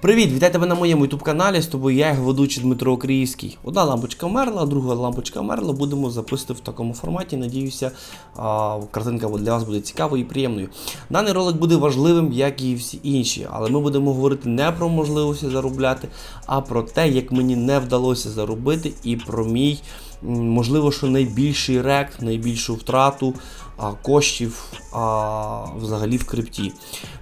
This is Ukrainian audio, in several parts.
Привіт, вітаю тебе на моєму youtube каналі. З тобою я, його ведучий Дмитро Криївський. Одна лампочка мерла, друга лампочка мерла. Будемо записувати в такому форматі. Надіюся, картинка для вас буде цікавою і приємною. Даний ролик буде важливим, як і всі інші, але ми будемо говорити не про можливості заробляти, а про те, як мені не вдалося заробити, і про мій, можливо, що найбільший рек, найбільшу втрату коштів а, взагалі в крипті.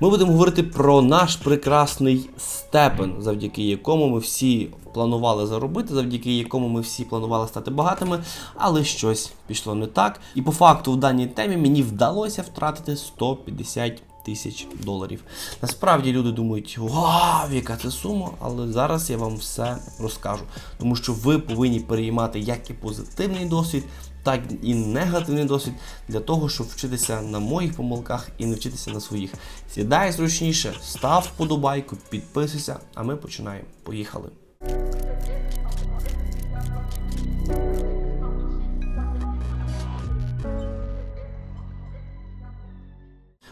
Ми будемо говорити про наш прекрасний степен, завдяки якому ми всі планували заробити, завдяки якому ми всі планували стати багатими, але щось пішло не так. І по факту в даній темі мені вдалося втратити 150 тисяч доларів. Насправді люди думають, вау, яка це сума, але зараз я вам все розкажу. Тому що ви повинні переймати як і позитивний досвід, так і негативний досвід для того, щоб вчитися на моїх помилках і не вчитися на своїх. Сідай зручніше, став подобайку, підписуйся, а ми починаємо. Поїхали.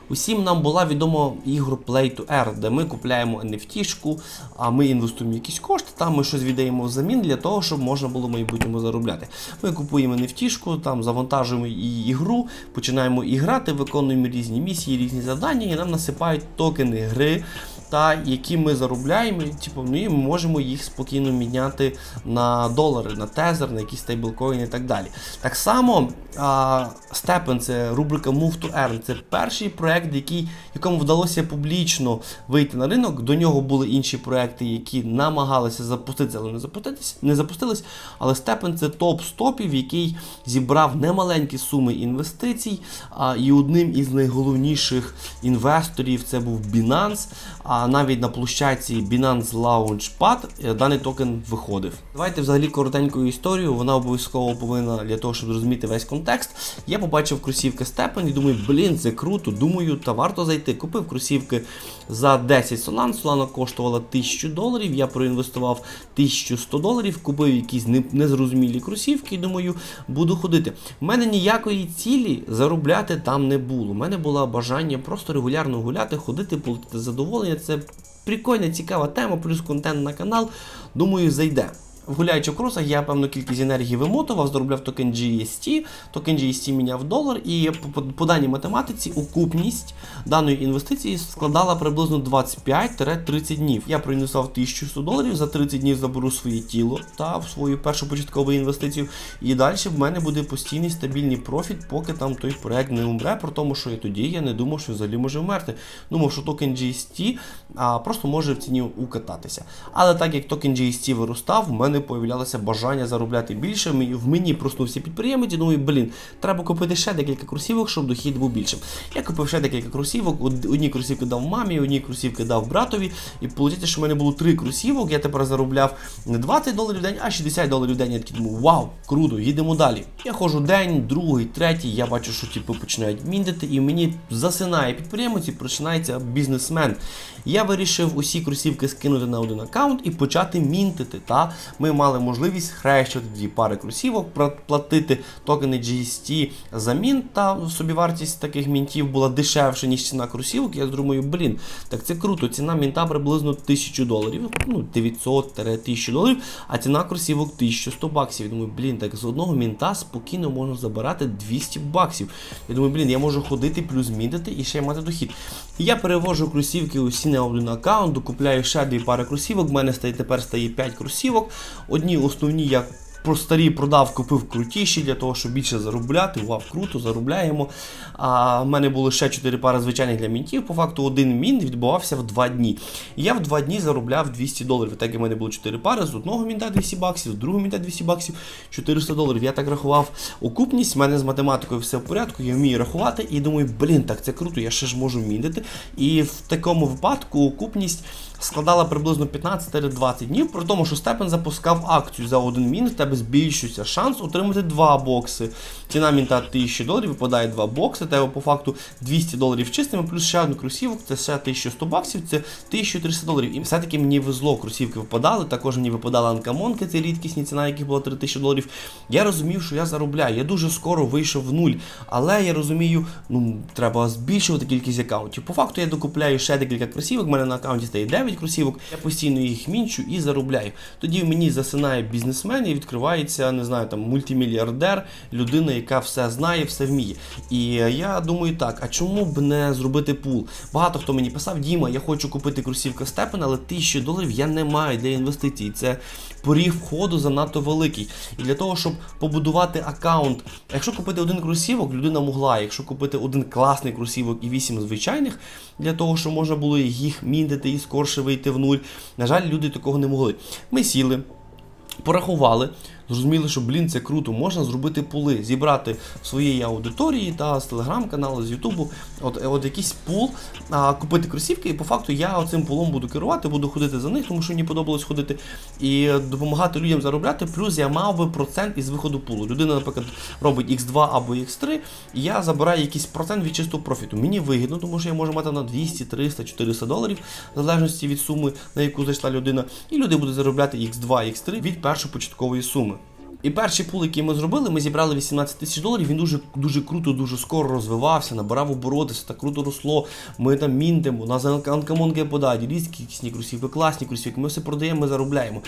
Усім нам була відома ігру Play to Earn, де ми купляємо NFT-шку, а ми інвестуємо якісь кошти, там ми щось віддаємо взамін для того, щоб можна було в майбутньому заробляти. Ми купуємо NFT-шку, там завантажуємо її ігру, починаємо іграти, виконуємо різні місії, різні завдання, і нам насипають токени гри. Та які ми заробляємо, типу, ну, і ми можемо їх спокійно міняти на долари, на тезер, на якісь стейблкоїни і так далі. Так само Степен, це рубрика Move to Earn. Це перший проект, який, якому вдалося публічно вийти на ринок. До нього були інші проекти, які намагалися запуститися, але не запуститись, не запустились. Але Степен це топ стопів, який зібрав немаленькі суми інвестицій. А, і одним із найголовніших інвесторів це був Binance. А навіть на площадці Binance Launchpad е, даний токен виходив. Давайте взагалі коротеньку історію. Вона обов'язково повинна для того, щоб зрозуміти весь контекст. Я побачив кросівки Степен і думаю, блін, це круто. Думаю, та варто зайти. Купив кросівки за 10 Solana. Solana коштувала 1000 доларів. Я проінвестував 1100 доларів, купив якісь незрозумілі кросівки і думаю, буду ходити. У мене ніякої цілі заробляти там не було. У мене було бажання просто регулярно гуляти, ходити, отримати задоволення. Це прикольна, цікава тема, плюс контент на канал. Думаю, зайде. В гуляючих кросах я певну кількість енергії вимотував, заробляв токен GST, токен GST міняв долар, і по, по, даній математиці окупність даної інвестиції складала приблизно 25-30 днів. Я проінвестував 1100 доларів, за 30 днів заберу своє тіло та в свою першу початкову інвестицію. І далі в мене буде постійний стабільний профіт, поки там той проект не умре. Про тому, що я тоді я не думав, що взагалі може вмерти. Думав, що токен GST а, просто може в ціні укататися. Але так як токен GST виростав, в мене появлялося бажання заробляти більше. В мені проснувся підприємець і думаю, блін, треба купити ще декілька кросівок, щоб дохід був більшим. Я купив ще декілька кросівок. Одні кросівки дав мамі, одні кросівки дав братові. І виходить, що в мене було три кросівок. Я тепер заробляв не 20 доларів в день, а 60 доларів в день. Я такий думаю, вау, круто, їдемо далі. Я ходжу день, другий, третій. Я бачу, що типу починають міндити, і мені засинає підприємець і починається бізнесмен. Я вирішив усі кросівки скинути на один аккаунт і почати мінтити. Та ми мали можливість хрещувати дві пари кросівок, пла- платити токени GST за мінт, та собівартість таких мінтів була дешевше, ніж ціна кросівок. Я думаю, блін, так це круто. Ціна мінта приблизно 1000 доларів, ну 900-1000 доларів, а ціна кросівок 1100 баксів. Я думаю, блін, так з одного мінта спокійно можна забирати 200 баксів. Я думаю, блін, я можу ходити плюс мінтити і ще мати дохід. Я перевожу кросівки усі на один аккаунт, докупляю ще дві пари кросівок. У мене стає тепер стає 5 кросівок. Одні основні я про старі продав, купив крутіші для того, щоб більше заробляти. Вау, круто, заробляємо. А в мене було ще 4 пари звичайних для мінтів. По факту один мінт відбувався в 2 дні. І я в 2 дні заробляв 200 доларів. Так як в мене було 4 пари, з одного мінта 200 баксів, з другого мінта 200 баксів, 400 доларів. Я так рахував окупність, в мене з математикою все в порядку, я вмію рахувати і думаю, блін, так це круто, я ще ж можу мінтити. І в такому випадку окупність складала приблизно 15-20 днів, при тому, що Степен запускав акцію за один мін, в тебе збільшується шанс отримати два бокси. Ціна мінта 1000 доларів, випадає два бокси, тебе по факту 200 доларів чистими, плюс ще один кросівок, це ще 1100 баксів, це 1300 доларів. І все-таки мені везло, кросівки випадали, також мені випадали анкамонки, це рідкісні ціна, яких була 3000 доларів. Я розумів, що я заробляю. Я дуже скоро вийшов в нуль. Але я розумію, ну треба збільшувати кількість аккаунтів. По факту я докупляю ще декілька кросівок, в мене на аккаунті стає 9 9 кросівок, я постійно їх мінчу і заробляю. Тоді мені засинає бізнесмен і відкривається, не знаю, там мультимільярдер, людина, яка все знає, все вміє. І я думаю так, а чому б не зробити пул? Багато хто мені писав, Діма, я хочу купити кросівка Степен, але тисячі доларів я не маю для інвестицій. Це поріг входу занадто великий. І для того, щоб побудувати аккаунт, якщо купити один кросівок, людина могла. Якщо купити один класний кросівок і вісім звичайних, для того, щоб можна було їх мінтити і скорше вийти в нуль. На жаль, люди такого не могли. Ми сіли. Порахували, зрозуміли, що блін, це круто, можна зробити пули, зібрати своєї аудиторії та з телеграм-каналу, з Ютубу, от, от якийсь пул, а, купити кросівки, і по факту я оцим пулом буду керувати, буду ходити за них, тому що мені подобалось ходити і допомагати людям заробляти. Плюс я мав би процент із виходу пулу. Людина, наприклад, робить X2 або X3, і я забираю якийсь процент від чистого профіту. Мені вигідно, тому що я можу мати на 200, 300, 400 доларів, в залежності від суми, на яку зайшла людина, і люди будуть заробляти X2, X3 від першої початкової суми. І перший пул, який ми зробили, ми зібрали 18 тисяч доларів. Він дуже дуже круто, дуже скоро розвивався, набирав обороти, все так круто росло. Ми там мінтимо, у нас анкамонки подають, різкі якісні кросівки, класні кросівки. Ми все продаємо, ми заробляємо.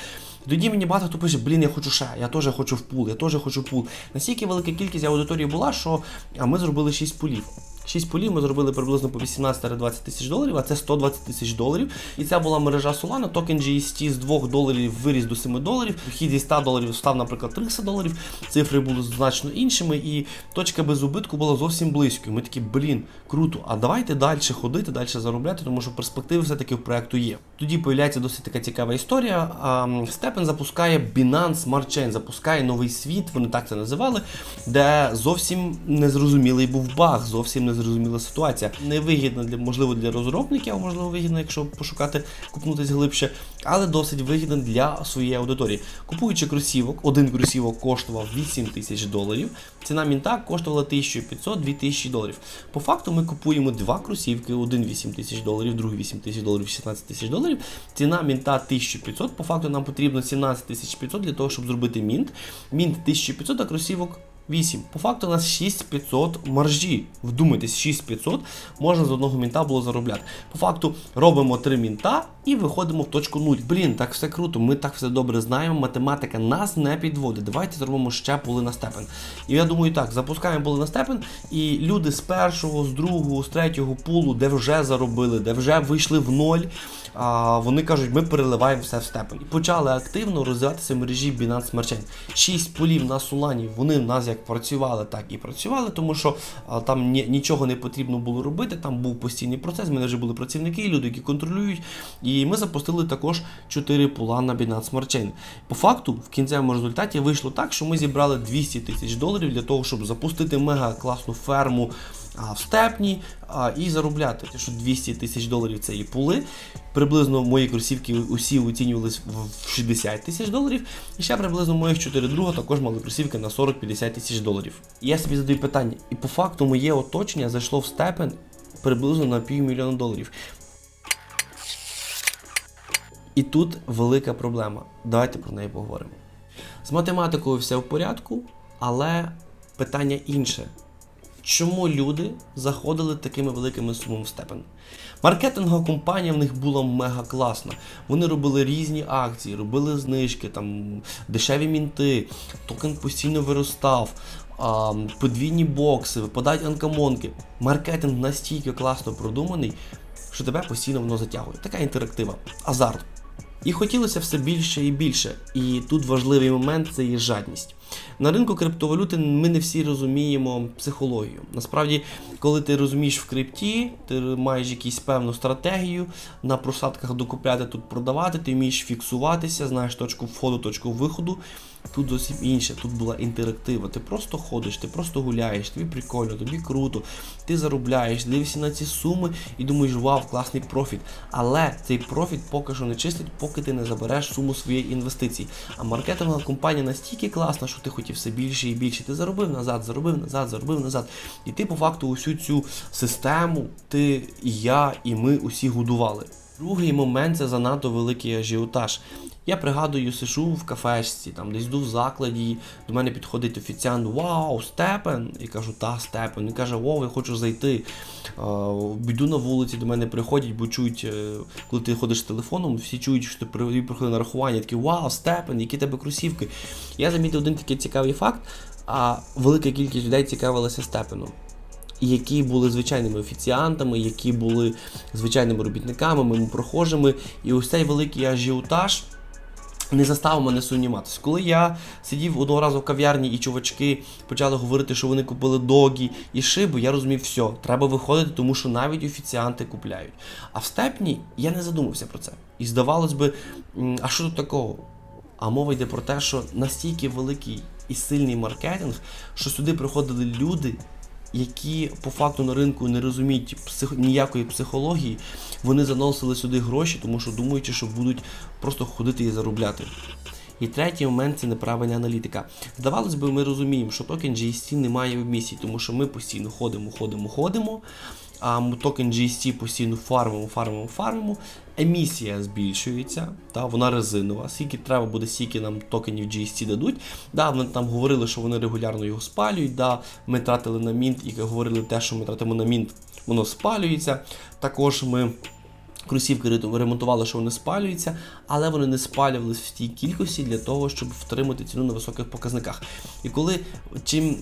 Тоді мені багато хто пише, блін, я хочу ще, я теж хочу в пул, я теж хочу в пул. Настільки велика кількість аудиторії була, що а ми зробили 6 пулів. 6 полів ми зробили приблизно по 18-20 тисяч доларів, а це 120 тисяч доларів. І це була мережа Solana, токен GST з 2 доларів виріс до 7 доларів. Вхід зі 100 доларів став, наприклад, 300 доларів. Цифри були значно іншими, і точка без убитку була зовсім близькою. Ми такі, блін, круто, а давайте далі ходити, далі заробляти, тому що перспективи все-таки в проекту є. Тоді появляється досить така цікава історія. Степен запускає Binance Smart Chain, запускає новий світ, вони так це називали, де зовсім незрозумілий був баг, зовсім незрозуміла ситуація. Невигідна для можливо для розробників, а можливо вигідна, якщо пошукати, купнутись глибше, але досить вигідна для своєї аудиторії. Купуючи кросівок, один кросівок коштував 8 тисяч доларів. Ціна мінта коштувала 1500-2000 доларів. По факту ми купуємо два кросівки, один 8 тисяч доларів, другий 8 тисяч доларів, 16 тисяч доларів. Ціна мінта 1500. По факту нам потрібно 17 500 для того, щоб зробити мінт. Мінт 1500, а кросівок 8. По факту у нас 6500 маржі. Вдумайтесь, 6500 можна з одного мінта було заробляти. По факту робимо 3 мінта і виходимо в точку 0. Блін, так все круто, ми так все добре знаємо. Математика нас не підводить. Давайте зробимо ще пули на степен. І я думаю, так, запускаємо пули на степен, і люди з першого, з другого, з третього пулу, де вже заробили, де вже вийшли в ноль. А вони кажуть, ми переливаємо все в степень. І почали активно розвиватися в мережі Binance Smart Chain. Шість полів на Солані, вони в нас як працювали, так і працювали, тому що а, там ні, нічого не потрібно було робити. Там був постійний процес. Ми вже були працівники, люди, які контролюють. І ми запустили також 4 пула на Binance Smart Chain. По факту, в кінцевому результаті вийшло так, що ми зібрали 200 тисяч доларів для того, щоб запустити мега класну ферму. В степні і заробляти. Те, що 200 тисяч доларів це і пули. Приблизно мої кросівки усі оцінювалися в 60 тисяч доларів. І ще приблизно моїх 4 друга також мали кросівки на 40-50 тисяч доларів. Я собі задаю питання, і по факту моє оточення зайшло в степен приблизно на півмільйона доларів. І тут велика проблема. Давайте про неї поговоримо. З математикою все в порядку, але питання інше. Чому люди заходили такими великими сумами в степен? Маркетингова компанія в них була мега класна. Вони робили різні акції, робили знижки, там дешеві мінти, токен постійно виростав, подвійні бокси, випадають анкамонки. Маркетинг настільки класно продуманий, що тебе постійно воно затягує. Така інтерактива, азарт. І хотілося все більше і більше. І тут важливий момент це є жадність. На ринку криптовалюти ми не всі розуміємо психологію. Насправді, коли ти розумієш в крипті, ти маєш якусь певну стратегію на просадках докупляти, тут продавати, ти вмієш фіксуватися, знаєш точку входу, точку виходу. Тут зовсім інше, тут була інтерактива. Ти просто ходиш, ти просто гуляєш, тобі прикольно, тобі круто, ти заробляєш, дивишся на ці суми і думаєш, вау, класний профіт. Але цей профіт поки що не чистить, поки ти не забереш суму своєї інвестиції. А маркетингова компанія настільки класна, що ти хотів все більше і більше. Ти заробив назад, заробив назад, заробив назад. І ти по факту усю цю систему, ти і я, і ми усі годували. Другий момент це занадто великий ажіотаж. Я пригадую, сижу в кафешці, там десь йду в закладі, до мене підходить офіціант, вау, Степен! І кажу, та, Степен. Він каже, вау, я хочу зайти. Е, Йду на вулиці, до мене приходять, бо чують, е, коли ти ходиш з телефоном, всі чують, що ти при- приходить на рахування, такі вау, Степен, які тебе кросівки. Я замітив один такий цікавий факт, а велика кількість людей цікавилася Степеном які були звичайними офіціантами, які були звичайними робітниками, мимо прохожими. І ось цей великий ажіотаж. Не заставив мене сумніватися. Коли я сидів одного разу в кав'ярні і чувачки почали говорити, що вони купили догі і шибу, я розумів, все, треба виходити, тому що навіть офіціанти купляють. А в степні я не задумався про це. І здавалось би, а що тут такого? А мова йде про те, що настільки великий і сильний маркетинг, що сюди приходили люди, які по факту на ринку не розуміють псих... ніякої психології, вони заносили сюди гроші, тому що думаючи, що будуть просто ходити і заробляти. І третій момент це неправильна аналітика. Здавалось би, ми розуміємо, що токен GST не має місії, тому що ми постійно ходимо, ходимо, ходимо. Токен GST постійно фармимо, фармимо, фармимо. Емісія збільшується, та, вона резинова. Скільки треба буде, скільки нам токенів GST дадуть. Да, вони там говорили, що вони регулярно його спалюють. Да, ми тратили на мінт і говорили те, що ми тратимо на мінт, воно спалюється. Також ми кросівки ремонтували, що вони спалюються, але вони не спалювалися в тій кількості для того, щоб втримати ціну на високих показниках. І коли чим,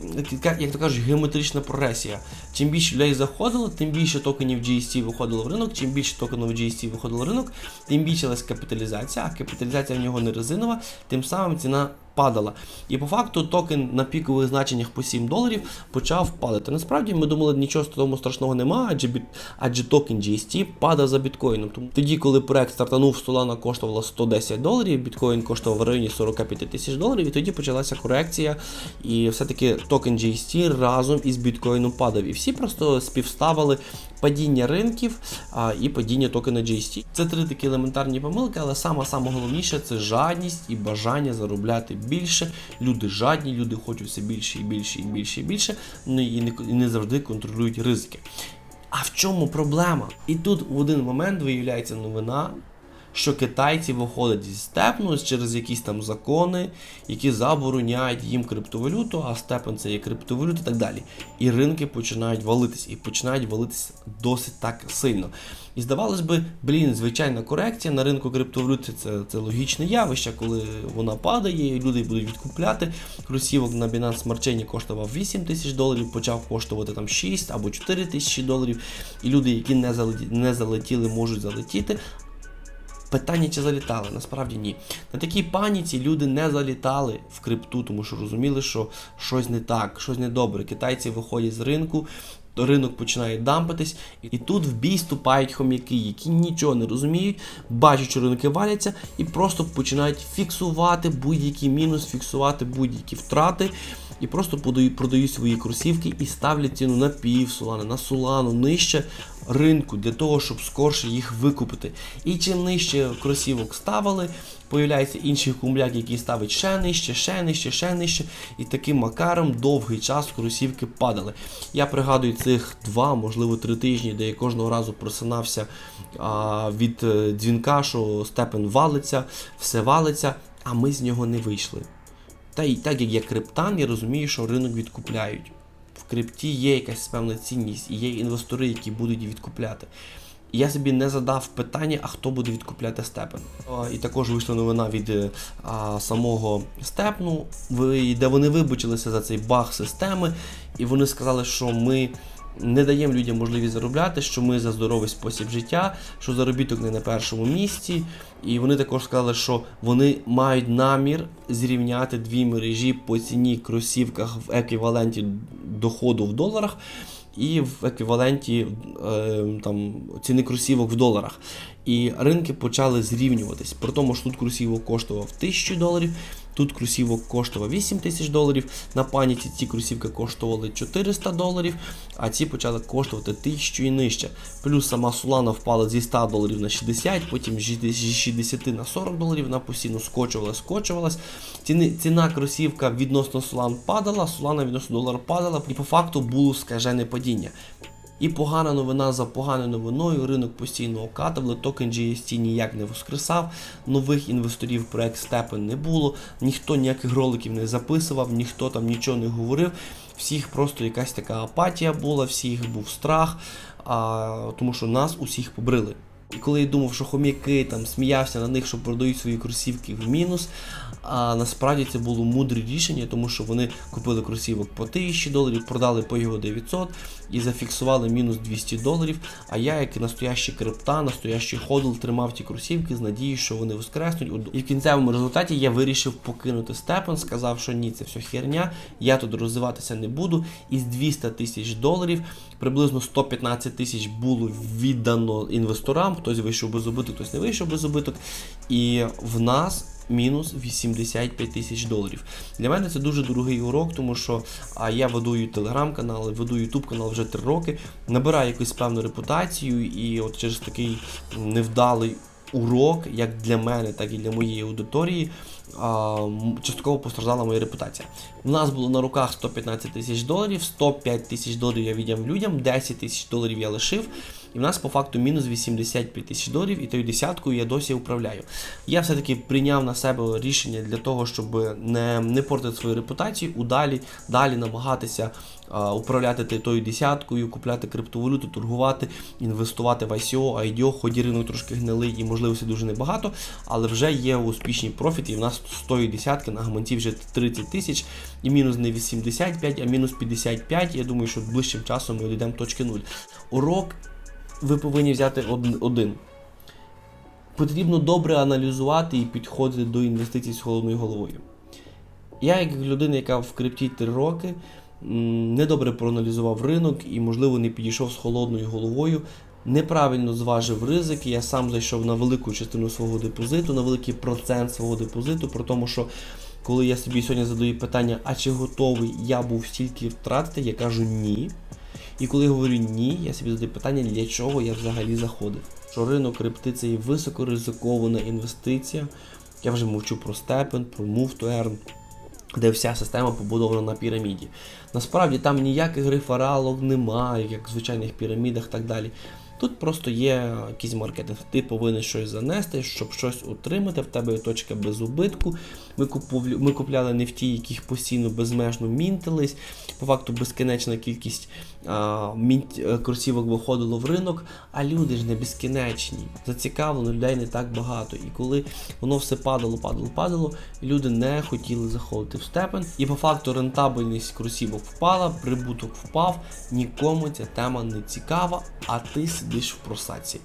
як то кажуть, геометрична прогресія, чим більше людей заходило, тим більше токенів GST виходило в ринок, чим більше токенів GST виходило в ринок, тим більшилась капіталізація, а капіталізація в нього не резинова, тим самим ціна падала. І по факту токен на пікових значеннях по 7 доларів почав падати. Насправді ми думали, нічого з тому страшного немає, адже, біт, адже токен GST падав за біткоїном. Тому тоді, коли проект стартанув, Solana коштувала 110 доларів, біткоін коштував в районі 45 тисяч доларів, і тоді почалася корекція. І все-таки токен GST разом із біткоїном падав. І всі просто співставили падіння ринків а, і падіння токена GST. Це три такі елементарні помилки, але саме саме головніше це жадність і бажання заробляти більше. Люди жадні, люди хочуть все більше і більше і більше і більше, ну і не, і не завжди контролюють ризики. А в чому проблема? І тут в один момент виявляється новина, що китайці виходять зі степну через якісь там закони, які забороняють їм криптовалюту, а степен це є криптовалюта і так далі. І ринки починають валитись, і починають валитись досить так сильно. І здавалось би, блін, звичайна корекція на ринку криптовалюти це, це логічне явище, коли вона падає, і люди будуть відкупляти. Кросівок на Binance Smart Chain коштував 8 тисяч доларів, почав коштувати там 6 або 4 тисячі доларів. І люди, які не залетіли, можуть залетіти. Питання, чи залітали, насправді ні. На такій паніці люди не залітали в крипту, тому що розуміли, що щось не так, щось недобре. Китайці виходять з ринку, то ринок починає дампитись, і тут в бій вступають хом'яки, які нічого не розуміють, бачать, що ринки валяться, і просто починають фіксувати будь-який мінус, фіксувати будь-які втрати. І просто подають, продають свої кросівки і ставлять ціну на пів солани, на солану, нижче ринку для того, щоб скорше їх викупити. І чим нижче кросівок ставили, появляється інший кумляк, який ставить ще нижче, ще нижче, ще нижче. І таким макаром довгий час кросівки падали. Я пригадую цих два, можливо, три тижні, де я кожного разу просинався а, від е, дзвінка, що степен валиться, все валиться, а ми з нього не вийшли. Та й так як я криптан, я розумію, що ринок відкупляють. В крипті є якась певна цінність, і є інвестори, які будуть її відкупляти. Я собі не задав питання, а хто буде відкупляти степен. І також вийшла новина від е, а, самого степну, де вони вибачилися за цей баг системи, і вони сказали, що ми не даємо людям можливість заробляти, що ми за здоровий спосіб життя, що заробіток не на першому місці. І вони також сказали, що вони мають намір зрівняти дві мережі по ціні кросівках в еквіваленті доходу в доларах і в еквіваленті е, там, ціни кросівок в доларах. І ринки почали зрівнюватись. При тому, що тут кросівок коштував 1000 доларів, тут кросівок коштував 8 тисяч доларів. На паніці ці кросівки коштували 400 доларів, а ці почали коштувати 1000 і нижче. Плюс сама Solana впала зі 100 доларів на 60, потім зі 60 на 40 доларів, вона постійно скочувалась, скочувалась. Ціни, ціна кросівка відносно Solana падала, Solana відносно долара падала, і по факту було скажене падіння. І погана новина за поганою новиною. Ринок постійно окатували, токен GST ніяк не воскресав. Нових інвесторів в проект Степен не було. Ніхто ніяких роликів не записував, ніхто там нічого не говорив. Всіх просто якась така апатія була, всіх був страх, а, тому що нас усіх побрили. І коли я думав, що хом'яки там сміявся на них, що продають свої кросівки в мінус. А насправді це було мудре рішення, тому що вони купили кросівок по 1000 доларів, продали по його 900 і зафіксували мінус 200 доларів. А я, як і настоящий крипта, настоящий ходл, тримав ті кросівки з надією, що вони воскреснуть. І в кінцевому результаті я вирішив покинути степен, сказав, що ні, це все херня, я тут розвиватися не буду. Із 200 тисяч доларів приблизно 115 тисяч було віддано інвесторам. Хтось вийшов без убиток, хтось не вийшов без убиток. І в нас мінус 85 тисяч доларів. Для мене це дуже дорогий урок, тому що а, я веду телеграм-канал, веду ютуб канал вже 3 роки, набираю якусь певну репутацію, і от через такий невдалий урок, як для мене, так і для моєї аудиторії, частково постраждала моя репутація. У нас було на руках 115 тисяч доларів, 105 тисяч доларів я віддав людям, 10 тисяч доларів я лишив. І в нас по факту мінус 85 тисяч доларів, і тою десяткою я досі управляю. Я все-таки прийняв на себе рішення для того, щоб не, не портити свою репутацію, удалі далі намагатися управляти тою десяткою, купляти криптовалюту, торгувати, інвестувати в ICO, IDO, ході ринок трошки гнилий і можливостей дуже небагато, але вже є успішні профіти, і в нас з тої десятки на гаманці вже 30 тисяч, і мінус не 85, а мінус 55. Я думаю, що ближчим часом ми дійдемо точки нуль. Урок ви повинні взяти один. Потрібно добре аналізувати і підходити до інвестицій з холодною головою. Я, як людина, яка в крипті 3 роки, недобре проаналізував ринок і, можливо, не підійшов з холодною головою, неправильно зважив ризики. Я сам зайшов на велику частину свого депозиту, на великий процент свого депозиту, про тому, що коли я собі сьогодні задаю питання, а чи готовий я був стільки втратити, я кажу ні. І коли я говорю ні, я собі задаю питання, для чого я взагалі заходив. Що ринок крипти це є високоризикована інвестиція. Я вже мовчу про степен, про move to earn, де вся система побудована на піраміді. Насправді там ніяких рефералок немає, як в звичайних пірамідах і так далі. Тут просто є якийсь маркетинг. Ти повинен щось занести, щоб щось утримати, В тебе є точка без убитку. Ми, купувля... ми купляли нефті, яких постійно безмежно мінтились. По факту безкінечна кількість а, мінт... е, кросівок виходило в ринок, а люди ж не безкінечні. Зацікавлено людей не так багато. І коли воно все падало, падало, падало, люди не хотіли заходити в степен. І по факту рентабельність кросівок впала, прибуток впав, нікому ця тема не цікава, а ти сидиш в просаці.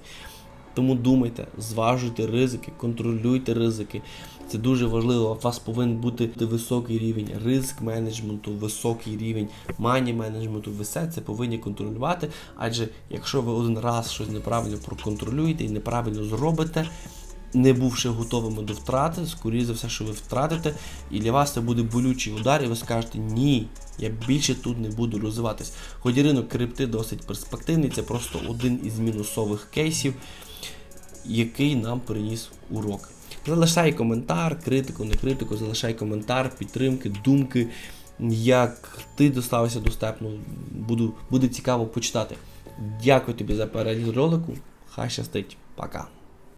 Тому думайте, зважуйте ризики, контролюйте ризики. Це дуже важливо. У вас повинен бути високий рівень ризик менеджменту, високий рівень мані менеджменту. Ви все це повинні контролювати. Адже якщо ви один раз щось неправильно проконтролюєте і неправильно зробите, не бувши готовими до втрати, скоріше за все, що ви втратите, і для вас це буде болючий удар, і ви скажете ні, я більше тут не буду розвиватись. Хоч ринок крипти досить перспективний, це просто один із мінусових кейсів, який нам приніс урок. Залишай коментар, критику, не критику, залишай коментар, підтримки, думки, як ти доставився до степну. Буду, буде цікаво почитати. Дякую тобі за перегляд ролику. Хай щастить. Пока.